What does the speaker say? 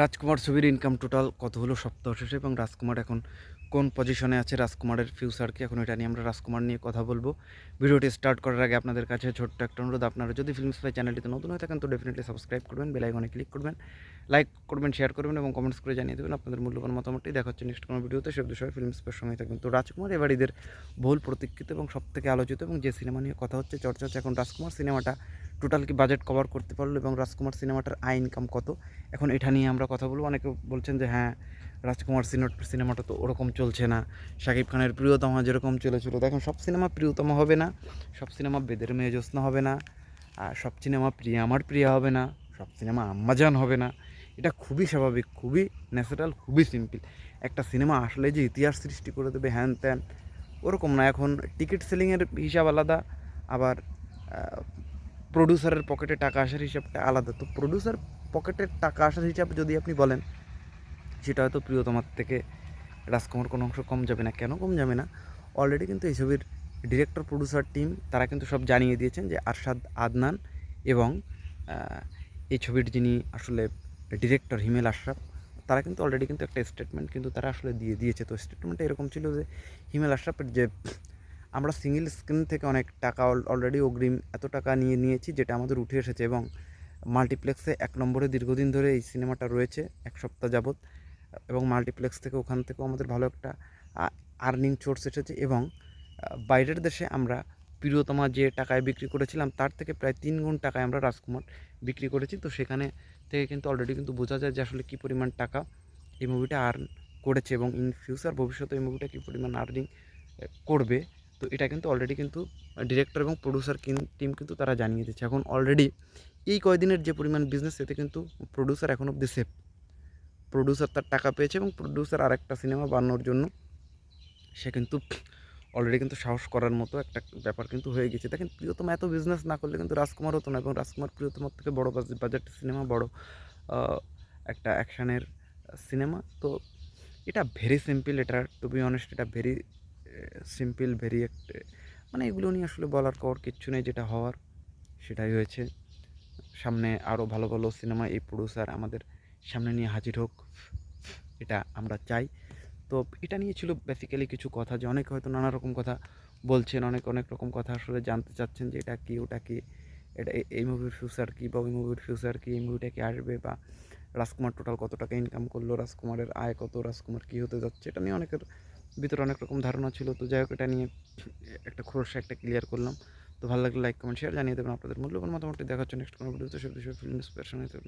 রাজকুমার ছবির income total কত হলো সপ্তাহ শেষে এবং রাজকুমার এখন কোন পজিশনে আছে? রাজকুমারের ফিউচার কি? এখন এটা নিয়ে আমরা রাজকুমার নিয়ে কথা বলব। ভিডিওটি স্টার্ট করার আগে আপনাদের কাছে ছোট্ট একটা অনুরোধ। আপনারা যদি ফিল্ম স্পাই চ্যানেলটিতে নতুন হয়ে থাকেন, তো ডেফিনেটলি সাবস্ক্রাইব করবেন বেল আইকনে ক্লিক করবেন লাইক করবেন শেয়ার করবেন এবং কমেন্টস করে জানিয়ে দেবেন আপনাদের মূল্যবান মতামতটি দেখা হচ্ছে নেক্সট কোনো ভিডিওতে। সব বিষয়ে ফিল্ম স্পাইয়ের সঙ্গে থাকবেন তো রাজকুমার এবার ঈদের বহুল প্রতীক্ষিত এবং সবথেকে আলোচিত এবং যে সিনেমা নিয়ে কথা হচ্ছে, চর্চা হচ্ছে, এখন রাজকুমার সিনেমাটা টোটাল কি বাজেট কভার করতে পারল এবং রাজকুমার সিনেমাটার আয় ইনকাম কত? এখন এটা নিয়ে আমরা কথা বলব। অনেকে বলছেন যে হ্যাঁ রাজকুমার সিনেমা, সিনেমাটা তো ওরকম চলছে না। শাকিব খানের প্রিয়তমা যেরকম চলেছিল। দেখেন, সব সিনেমা প্রিয়তমা হবে না, সব সিনেমা বেদের মেয়ে জ্যোৎস্না হবে না, আর সব সিনেমা প্রিয়া আমার প্রিয়া হবে না, সব সিনেমা আম্মাজান হবে না। এটা খুবই স্বাভাবিক, খুবই ন্যাচারাল খুবই সিম্পল একটা সিনেমা আসলে যে ইতিহাস সৃষ্টি করে দেবে, হ্যান ত্যান, ওরকম না। এখন টিকিট সেলিংয়ের হিসাব আলাদা, আবার প্রডিউসারের পকেটে টাকা আসার হিসাবটা আলাদা। তো প্রডিউসার পকেটের টাকা আসার হিসাব যদি আপনি বলেন, সেটা হয়তো প্রিয়তমার থেকে রাজকুমার কোনো অংশ কম যাবে না। কেন কম যাবে না? অলরেডি কিন্তু এই ছবির ডিরেক্টর প্রডিউসার টিম তারা কিন্তু সব জানিয়ে দিয়েছেন যে আরশাদ আদনান এবং এই ছবির যিনি আসলে ডিরেক্টর হিমেল আশরাফ, তারা কিন্তু অলরেডি কিন্তু একটা স্টেটমেন্ট কিন্তু তারা আসলে দিয়ে দিয়েছে। তো স্টেটমেন্টটা এরকম ছিল যে হিমেল আশরাফের যে আমরা সিঙ্গেল স্ক্রিন থেকে অনেক টাকা অলরেডি অগ্রিম এত টাকা নিয়ে নিয়েছি, যেটা আমাদের উঠে এসেছে এবং মাল্টিপ্লেক্সে এক নম্বরে দীর্ঘদিন ধরে এই সিনেমাটা রয়েছে, এক সপ্তাহ যাবৎ। এবং মাল্টিপ্লেক্স থেকে ওখান থেকেও আমাদের ভালো একটা আর্নিং সোর্স এসেছে এবং বাইরের দেশে আমরা প্রিয়তমা যে টাকায় বিক্রি করেছিলাম, তার থেকে প্রায় তিন গুণ টাকায় আমরা রাজকুমার বিক্রি করেছি। তো সেখানে থেকে কিন্তু অলরেডি কিন্তু বোঝা যায় যে আসলে কী পরিমাণ টাকা এই মুভিটা আর্ন করেছে এবং ইন ফিউচার ভবিষ্যতে এই মুভিটা কী পরিমাণ আর্নিং করবে। তো এটা কিন্তু অলরেডি কিন্তু ডিরেক্টর এবং প্রডিউসার টিম কিন্তু তারা জানিয়ে দিচ্ছে এখন অলরেডি এই কয়দিনের যে পরিমাণ বিজনেস এতে কিন্তু প্রডিউসার এখন অব্দি সেফ প্রডিউসার তার টাকা পেয়েছে এবং প্রডিউসার আরেকটা সিনেমা বানানোর জন্য সে কিন্তু অলরেডি কিন্তু সাহস করার মতো একটা ব্যাপার কিন্তু হয়ে গেছে। দেখেন, প্রিয়তম এত বিজনেস না করলে কিন্তু রাজকুমার হতো না এবং রাজকুমার প্রিয়তমার থেকে বড় বাজেট সিনেমা বড় একটা অ্যাকশানের সিনেমা তো এটা ভেরি সিম্পল এটা টু বি অনেস্ট এটা ভেরি সিম্পল ভেরি মানে এগুলো নিয়ে আসলে বলার পর কিচ্ছু নেই, যেটা হওয়ার সেটাই হয়েছে। সামনে আরও ভালো ভালো সিনেমা এই প্রডিউসার আমাদের সামনে নিয়ে হাজির হোক, এটা আমরা চাই। তো এটা নিয়ে ছিল বেসিক্যালি কিছু কথা যে অনেকে হয়তো নানা রকম কথা বলছেন, অনেক অনেক রকম কথা আসলে জানতে চাচ্ছেন যে এটা কী, ওটা কি, এটা এই মুভির ফিউচার কী, বা ওই মুভির ফিউচার কি, এই মুভিটা কি আসবে, বা রাজকুমার টোটাল কত টাকা ইনকাম করল, রাজকুমারের আয় কত, রাজকুমার কী হতে যাচ্ছে, এটা নিয়ে অনেকের ভিতরে অনেক রকম ধারণা ছিল। তো যাই হোক, এটা নিয়ে একটা খোরসা একটা ক্লিয়ার করলাম। তো ভালো লাগলে লাইক কমেন্ট শেয়ার জানিয়ে দেবেন আপনাদের মূল্যবান মতামতটি। দেখার জন্য নেক্সট কোনো ভিডিওতে সব বিষয়ে ফিল্ম ইন্সপিরেশন হতে